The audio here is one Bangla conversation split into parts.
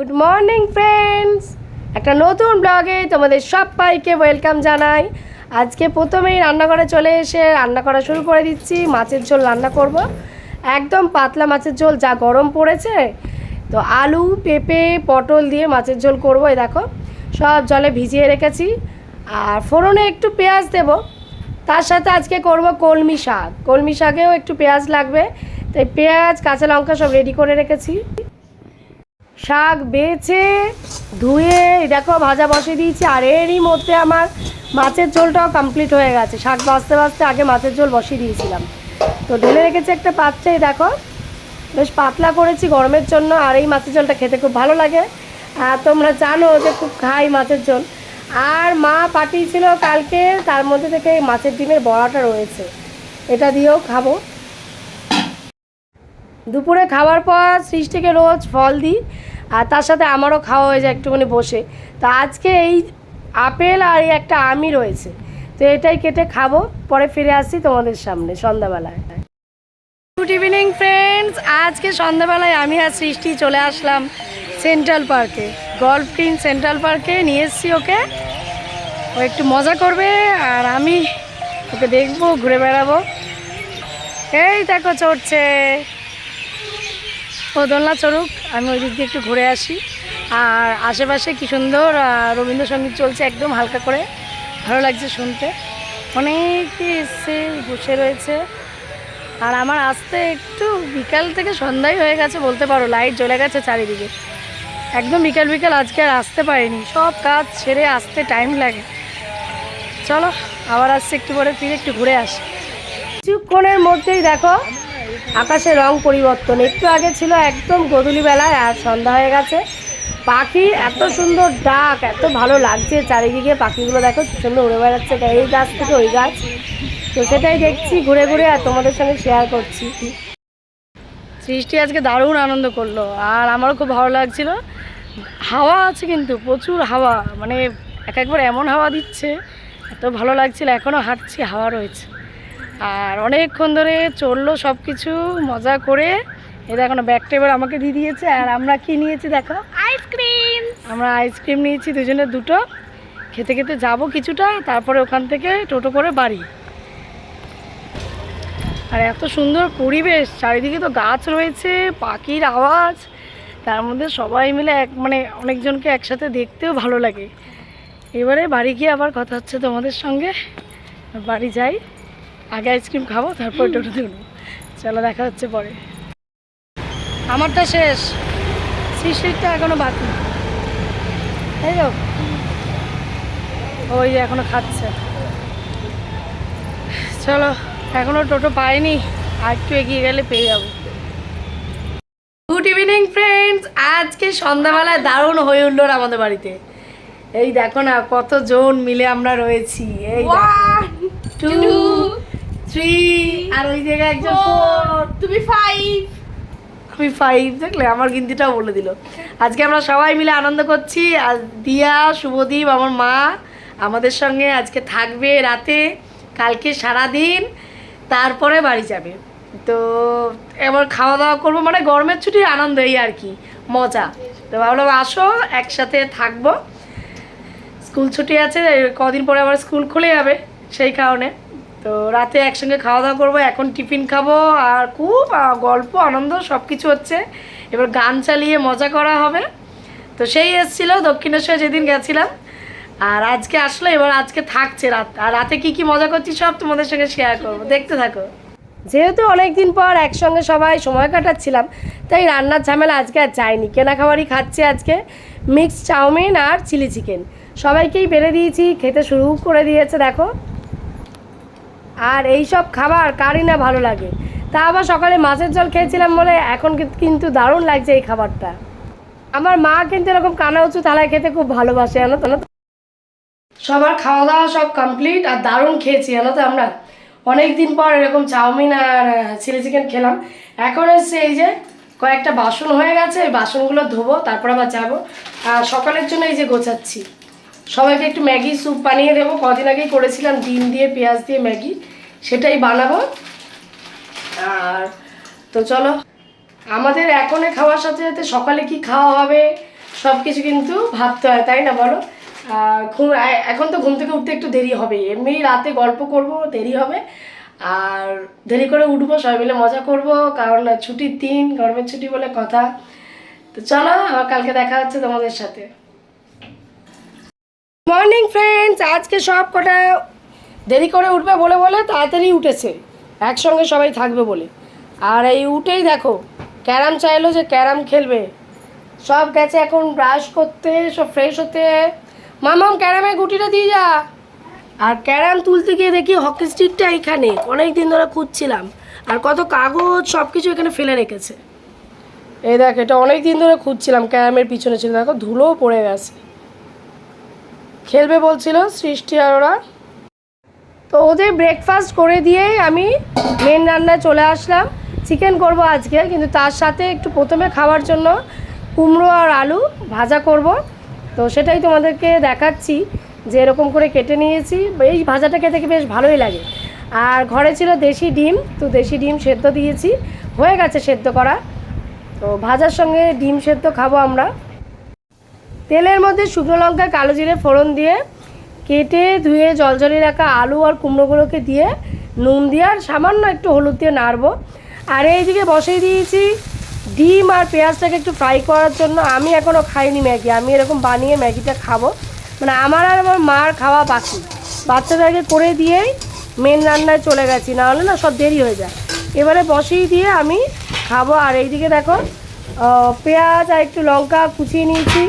গুড মর্নিং ফ্রেন্ডস একটা নতুন ব্লগে তোমাদের সবাইকে ওয়েলকাম জানাই। আজকে প্রথমেই রান্নাঘরে চলে এসে রান্না করা শুরু করে দিচ্ছি। মাছের ঝোল রান্না করব। একদম পাতলা মাছের ঝোল, যা গরম পড়েছে। তো আলু, পেঁপে, পটল দিয়ে মাছের ঝোল করব। এই দেখো, সব জলে ভিজিয়ে রেখেছি। আর ফোড়নে একটু পেঁয়াজ দেবো। তার সাথে আজকে করব কলমি শাক। কলমি শাকেও একটু পেঁয়াজ লাগবে। তাই পেঁয়াজ, কাঁচা লঙ্কা সব রেডি করে রেখেছি। শাক বেছে, ধুয়ে দেখো ভাজা বসিয়ে দিয়েছি, আর এরই মধ্যে আমার মাছের ঝোলটাও কমপ্লিট হয়ে গেছে। শাক বাঁচতে বাঁচতে আগে মাছের ঝোল বসিয়ে দিয়েছিলাম। তো ঢেলে রেখেছি একটা পাত্রে দেখো। বেশ পাতলা করেছি গরমের জন্য, আর এই মাছের ঝোলটা খেতে খুব ভালো লাগে। আর তোমরা জানো যে খুব খাই মাছের ঝোল। আর মা পাঠিয়েছিল কালকে, তার মধ্যে থেকে মাছের ডিমের বড়াটা রয়েছে। এটা দিয়েও খাব। দুপুরে খাওয়ার পর সৃষ্টিকে রোজ ফল দিই। আর তার সাথে আমারও খাওয়া হয়ে যায় একটুখানি বসে। তো আজকে এই আপেল আর এই একটা আমি রয়েছে। তো এটাই কেটে খাব, পরে ফিরে আসছি তোমাদের সামনে সন্ধ্যাবেলায়। গুড ইভিনিং ফ্রেন্ডস আজকে সন্ধ্যাবেলায় আমি আর সৃষ্টি চলে আসলাম সেন্ট্রাল পার্কে গল্ফ কিং সেন্ট্রাল পার্কে নিয়ে এসেছি ওকে। ও একটু মজা করবে আর আমি ওকে দেখব, ঘুরে বেড়াবো। এই দেখো চড়ছে। ও দোলনা চড়ুক। আমি ওই দিক দিয়ে একটু ঘুরে আসি। আর আশেপাশে কি সুন্দর রবীন্দ্রসঙ্গীত চলছে একদম হালকা করে। ভালো লাগছে শুনতে। অনেকে এসছে বসে রয়েছে। আর আমার আসতে একটু বিকাল থেকে সন্ধ্যাই হয়ে গেছে বলতে পারো, লাইট জ্বলে গেছে চারিদিকে। একদম বিকাল বিকাল আজকে আর আসতে পারিনি। সব কাজ ছেড়ে আসতে টাইম লাগে। চলো, আবার আসছে একটু পরে, ফিরে একটু ঘুরে আসি। কিছুক্ষণের মধ্যেই দেখো আকাশের রং পরিবর্তন। একটু আগে ছিল একদম গধূলি বেলায় আর সন্ধ্যা হয়ে গেছে। পাখি এত সুন্দর ডাক, এত ভালো লাগছে চারিদিকে। পাখিগুলো দেখো সুন্দর উড়ে বেড়াচ্ছে এই গাছ থেকে ওই গাছ। তো সেটাই দেখছি, ঘুরে ঘুরে আর তোমাদের সঙ্গে শেয়ার করছি। সৃষ্টি আজকে দারুণ আনন্দ করল, আর আমারও খুব ভালো লাগছিল। হাওয়া আছে কিন্তু, প্রচুর হাওয়া মানে এক একবার এমন হাওয়া দিচ্ছে, এত ভালো লাগছিল এখনও হাঁটছি, হাওয়া রয়েছে। আর অনেকক্ষণ ধরে চলল সব কিছু মজা করে। এই দেখো না ব্যাগটা এবার আমাকে দিয়ে দিয়েছে। আর আমরা কি নিয়েছি দেখো? আইসক্রিম আমরা আইসক্রিম নিয়েছি দুজনে দুটো। খেতে খেতে যাব কিছুটা তারপরে ওখান থেকে টোটো করে বাড়ি। আর এত সুন্দর পরিবেশ চারিদিকে তো গাছ রয়েছে পাখির আওয়াজ। তার মধ্যে সবাই মিলে এক মানে অনেকজনকে একসাথে দেখতেও ভালো লাগে। এবারে বাড়ি গিয়ে আবার কথা হচ্ছে তোমাদের সঙ্গে। বাড়ি যাই। আগে আইসক্রিম খাব তারপর টোটোতে উঠবো চলো দেখা হচ্ছে পরে। আমারটা শেষ। সৃষ্টিরটা এখনও বাকি। তাই তো? ওই এখনও খাচ্ছে। চলো এখনও টোটো পাইনি আর একটু এগিয়ে গেলে পেয়ে যাব। গুড ইভিনিং ফ্রেন্ডস আজকে সন্ধ্যাবেলায় দারুণ হয়ে উঠল আমাদের বাড়িতে। এই দেখো না কত জন মিলে আমরা রয়েছি। এই টু থ্রি আর ওই জায়গায় একজন ফোর তুমি ফাইভ আমি ফাইভ দেখলে আমার গিনতিটাও বলে দিল। আজকে আমরা সবাই মিলে আনন্দ করছি। আর দিয়া শুভদীপ আমার মা আমাদের সঙ্গে আজকে থাকবে রাতে কালকে সারা দিন তারপরে বাড়ি যাবে। তো এবার খাওয়া দাওয়া করব মানে গরমের ছুটির আনন্দ এই আর কি মজা। তো ভাবলাম আসো একসাথে থাকব। স্কুল ছুটি আছে কদিন পরে আবার স্কুল খুলে যাবে সেই কারণে। তো রাতে একসঙ্গে খাওয়া দাওয়া করব, এখন টিফিন খাব আর খুব গল্প, আনন্দ সব কিছু হচ্ছে। এবার গান চালিয়ে মজা করা হবে। তো সেই এসেছিল, দক্ষিণেশ্বর যেদিন গেছিলাম। আর আজকে আসলো, এবার আজকে থাকছে রাত। আর রাতে কি কি মজা করছি সব তোমাদের সঙ্গে শেয়ার করব। দেখতে থাকো। যেহেতু অনেক দিন পর একসঙ্গে সবাই সময় কাটাচ্ছিলাম, তাই রান্নার ঝামেলা আজকে আর যায়নি। কেনা খাবারই খাচ্ছে আজকে। মিক্স চাউমিন আর চিলি চিকেন সবাইকেই বেড়ে দিয়েছি, খেতে শুরু করে দিয়েছে, দেখো। আর এই সব খাবার কারই না ভালো লাগে। তা আবার সকালে মাছের জল খেয়েছিলাম বলে এখন কিন্তু দারুণ লাগছে এই খাবারটা। আমার মা কিন্তু এরকম কানা উঁচু থালায় খেতে খুব ভালোবাসে, জানো তো সবার খাওয়া দাওয়া সব কমপ্লিট আর দারুণ খেয়েছি, জানো তো আমরা। অনেক দিন পর এরকম চাউমিন আর চিলি চিকেন খেলাম। এখন এসছে এই যে কয়েকটা বাসন হয়ে গেছে বাসনগুলো ধোবো, তারপর আবার যাব। আর সকালের জন্য এই যে গোছাচ্ছি। সবাইকে একটু ম্যাগি স্যুপ বানিয়ে দেবো। কদিন আগেই করেছিলাম, ডিম দিয়ে, পেঁয়াজ দিয়ে ম্যাগি। সেটাই বানাবো। আর তো চলো, আমাদের এখনে খাওয়ার সাথে সাথে সকালে কি খাওয়া হবে সব কিছু কিন্তু ভাবতে হয়, তাই না বলো? ঘুম, এখন তো ঘুম থেকে উঠতে একটু দেরি হবে। এমনি রাতে গল্প করব, দেরি হবে। আর দেরি করে উঠবো, সবাই মিলে মজা করব, কারণ ছুটির দিন, গরমের ছুটি বলে কথা। তো চলো, আবার কালকে দেখা হচ্ছে তোমাদের সাথে। মর্নিং ফ্রেন্ডস আজকে সব কটা দেরি করে উঠবে বলে বলে তাড়াতাড়ি উঠেছে। একসঙ্গে সবাই থাকবে বলে। আর এই উঠেই দেখো, ক্যারাম চাইলো যে ক্যারাম খেলবে। সব গেছে এখন ব্রাশ করতে, সব ফ্রেশ হতে। মামাম, ক্যারামের গুটিটা দিয়ে যা। আর ক্যারাম তুলতে গিয়ে দেখি হকি স্টিকটা এখানে। অনেক দিন ধরে খুঁজছিলাম। আর কত কাগজ সব কিছু এখানে ফেলে রেখেছে। এই দেখ, এটা অনেক দিন ধরে খুঁজছিলাম, ক্যারামের পিছনে ছিল। দেখো ধুলোও পড়ে গেছে। খেলবে বলছিল সৃষ্টি আর ওরা। তো ওদের ব্রেকফাস্ট করে দিয়েই আমি মেন রান্নায় চলে আসলাম। চিকেন করব আজকে, কিন্তু তার সাথে একটু প্রথমে খাওয়ার জন্য কুমড়ো আর আলু ভাজা করব। তো সেটাই তোমাদেরকে দেখাচ্ছি যে এরকম করে কেটে নিয়েছি। এই ভাজাটা খেতে বেশ ভালোই লাগে। আর ঘরে ছিল দেশি ডিম, তো দেশি ডিম সেদ্ধ দিয়েছি। হয়ে গেছে সেদ্ধ করা। তো ভাজার সঙ্গে ডিম সেদ্ধ খাব আমরা। তেলের মধ্যে শুকনো লঙ্কা, কালো জিরে ফোড়ন দিয়ে কেটে ধুয়ে জলজলি রাখা আলু আর কুমড়োগুলোকে দিয়ে নুন দিয়ে আর সামান্য একটু হলুদ দিয়ে নাড়বো। আর এইদিকে বসিয়ে দিয়েছি ডিম আর পেঁয়াজটাকে একটু ফ্রাই করার জন্য। আমি এখনও খাইনি ম্যাগি, আমি এরকম বানিয়ে ম্যাগিটা খাব। মানে আমার আর আমার মার খাওয়া বাকি। বাচ্চাদেরকে করে দিয়েই মেন রান্নায় চলে গেছি না হলে না সব দেরি হয়ে যায়। এবারে বসিয়ে দিয়ে আমি খাব। আর এইদিকে দেখো পেঁয়াজ আর একটু লঙ্কা কুচিয়ে নিয়েছি।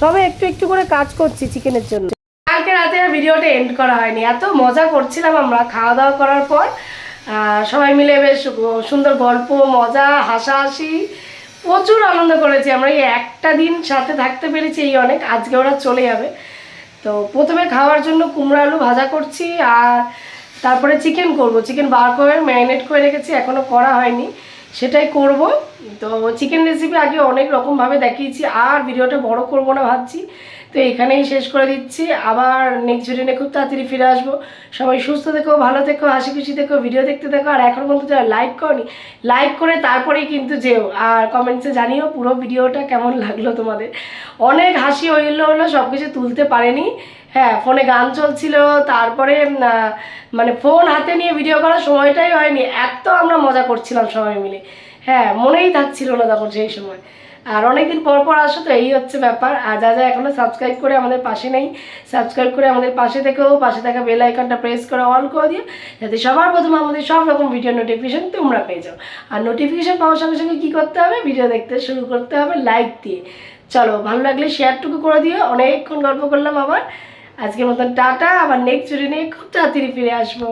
সবে একটু একটু করে কাজ করছি চিকেনের জন্য। কালকে রাতে ভিডিওটা এন্ড করা হয়নি। এত মজা করছিলাম আমরা খাওয়া দাওয়া করার পর। সবাই মিলে বেশ সুন্দর গল্প, মজা, হাসাহাসি, প্রচুর আনন্দ করেছি আমরা। এই একটা দিন সাথে থাকতে পেরেছি এই অনেক, আজকে ওরা চলে যাবে। তো প্রথমে খাওয়ার জন্য কুমড়ো আলু ভাজা করছি আর তারপরে চিকেন করব। চিকেন বার করে ম্যারিনেট করে রেখেছি এখনও করা হয়নি। সেটাই করব। তো চিকেন রেসিপি আগে অনেক রকমভাবে দেখিয়েছি, আর ভিডিওটা বড় করব না ভাবছি। তো এখানেই শেষ করে দিচ্ছি। আবার নেক্সট ভিডিও নিয়ে খুব তাড়াতাড়ি ফিরে আসব। সবাই সুস্থ থেকো, ভালো থেকো, হাসি খুশি থেকো ভিডিও দেখতে দেখো আর এখন পর্যন্ত যারা লাইক করনি লাইক করে তারপরেই কিন্তু যেও। আর কমেন্টসে জানিও পুরো ভিডিওটা কেমন লাগল তোমাদের। অনেক হাসি হইল হলো সব কিছু তুলতে পারেনি। হ্যাঁ ফোনে গান চলছিল, তারপরে মানে ফোন হাতে নিয়ে ভিডিও করার সময়টাই হয়নি। এত আমরা মজা করছিলাম সবাই মিলে। হ্যাঁ মনেই থাকছিল না তখন সেই সময়। আর অনেকদিন পর পর আসো তো, এই হচ্ছে ব্যাপার। আর যা যা এখনও সাবস্ক্রাইব করে আমাদের পাশে নেই সাবস্ক্রাইব করে আমাদের পাশে থেকেও পাশে থাকা বেল আইকনটা প্রেস করে অল করে দিও, যাতে সবার প্রথমে আমাদের সব রকম ভিডিও নোটিফিকেশন তোমরা পেয়ে যাও। আর নোটিফিকেশান পাওয়ার সঙ্গে সঙ্গে কী করতে হবে? ভিডিও দেখতে শুরু করতে হবে লাইক দিয়ে। চলো, ভালো লাগলে শেয়ারটুকু করে দিও। অনেকক্ষণ গল্প করলাম আবার। আজকের মতন টাটা, আবার নেক্সট ভিডিও নিয়ে খুব তাড়াতাড়ি ফিরে আসব।